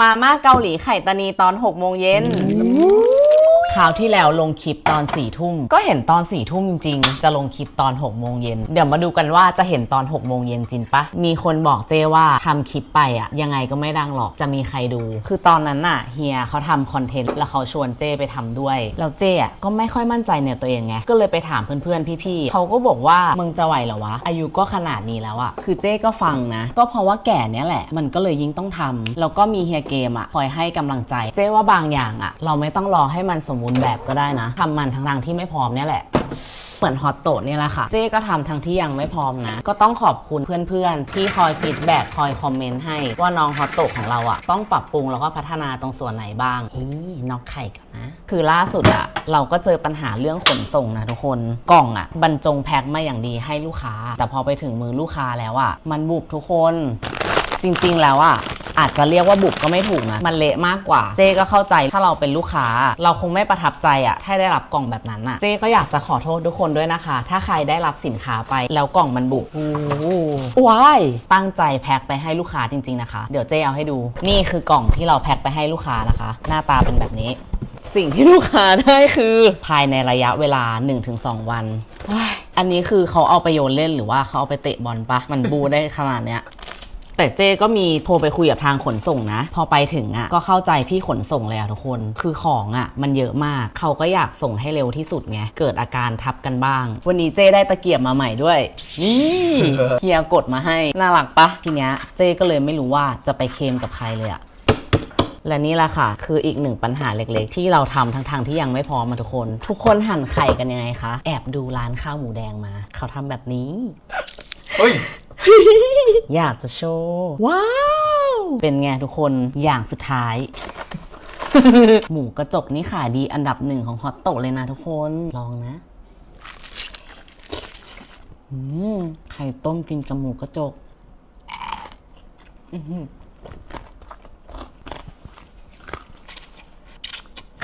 มาม่าเกาหลีไข่ตานีตอน6โมงเย็น คราวที่แล้วลงคลิปตอน4ี่ทุ่มก็เห็นตอน4ี่ทุ่มจริงๆ จะลงคลิปตอน6โมงเย็นเดี๋ยวมาดูกันว่าจะเห็นตอน6โมงเย็นจริงปะมีคนบอกเจ้ว่าทำคลิปไปอะยังไงก็ไม่ดังหรอกจะมีใครดู คือตอนนั้นน่ะเฮียเขาทำคอนเทนต์แล้วเขาชวนเจ้ไปทำด้วยแล้วเจ้อะก็ไม่ค่อยมั่นใจในตัวเองไงก็เลยไปถามเพื่อนๆพี่ๆเขาก็บอกว่ามึงจะไหวเหรอวะอายุก็ขนาดนี้แล้วอะคือเจ้ก็ฟังนะ ก็เพราะว่าแก่เนี้ยแหละมันก็เลยยิ่งต้องทำแล้วก็มีเฮียเกมอะคอยให้กำลังใจ เจ้ว่าบางอย่างอะเราไม่ต้องรอให้มันสมบูรณ์แบบก็ได้นะทำมันทั้งๆที่ไม่พร้อมเนี่ยแหละเหมือนฮอตโตะเนี่ยแหละค่ะ เจ๊ก็ทำทั้งที่ยังไม่พร้อมนะ ก็ต้องขอบคุณเพื่อนๆ ที่คอยฟีดแบ็กคอยคอมเมนต์ให้ ว่าน้องฮอตโตะของเราอะต้องปรับปรุงแล้วก็พัฒนาตรงส่วนไหนบ้างฮ้ยนอกไข่กันนะ คือล่าสุดอะเราก็เจอปัญหาเรื่องขนส่งนะทุกคน กล่องอะบรรจงแพ็คมาอย่างดีให้ลูกค้า แต่พอไปถึงมือลูกค้าแล้วอะมันบุบทุกคน จริงๆแล้วอะ อาจจะเรียกว่าบุกก็ไม่ถูกนะ มันเละมากกว่า เจ๊ก็เข้าใจถ้าเราเป็นลูกค้า เราคงไม่ประทับใจอะถ้าได้รับกล่องแบบนั้นอะเจ๊ก็อยากจะขอโทษทุกคนด้วยนะคะ ถ้าใครได้รับสินค้าไปแล้วกล่องมันบุกโอ้โหว้ายตั้งใจแพ็คไปให้ลูกค้าจริง ๆนะคะ เดี๋ยวเจ๊เอาให้ดู นี่คือกล่องที่เราแพ็คไปให้ลูกค้านะคะ หน้าตาเป็นแบบนี้ สิ่งที่ลูกค้าได้คือภายในระยะเวลา 1-2 วันว้ายอันนี้คือเขาเอาไปโยนเล่นหรือว่าเขาเอาไปเตะบอลปะมันบูได้ขนาดเนี้ย แต่เจก็มีโทรไปคุยกับทางขนส่งนะ พอไปถึงอะ่ะก็เข้าใจพี่ขนส่งเลยอะทุกคน คือของอะ่ะมันเยอะมาก เขาก็อยากส่งให้เร็วที่สุดไง เกิดอาการทับกันบ้าง วันนี้เจได้ตะเกียบมาใหม่ด้วย นี่เฮียกดมาให้ น่ารักปะทีเนี้ยเจก็เลยไม่รู้ว่าจะไปเคลมกับใครเลยอะและนี่แหละค่ะ คืออีกหนึ่งปัญหาเล็กๆ ที่เราทำทั้งๆที่ยังไม่พร้อมมาทุกคน ทุกคนหั่นไข่กันยังไงคะ แอบดูร้านข้าวหมูแดงมา เขาทำแบบนี้ เฮ้ย อยากจะโชว์ว้าว เป็นไงทุกคนอย่างสุดท้าย หมูกระจกนี่ขายดีอันดับหนึ่งของฮอตโตะเลยนะทุกคนลองนะอืมไข่ต้มกินกับหมูกระจกอื้อหือ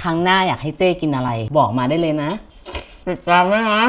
ครั้งหน้าอยากให้เจ้กินอะไร บอกมาได้เลยนะติดตามด้วยนะ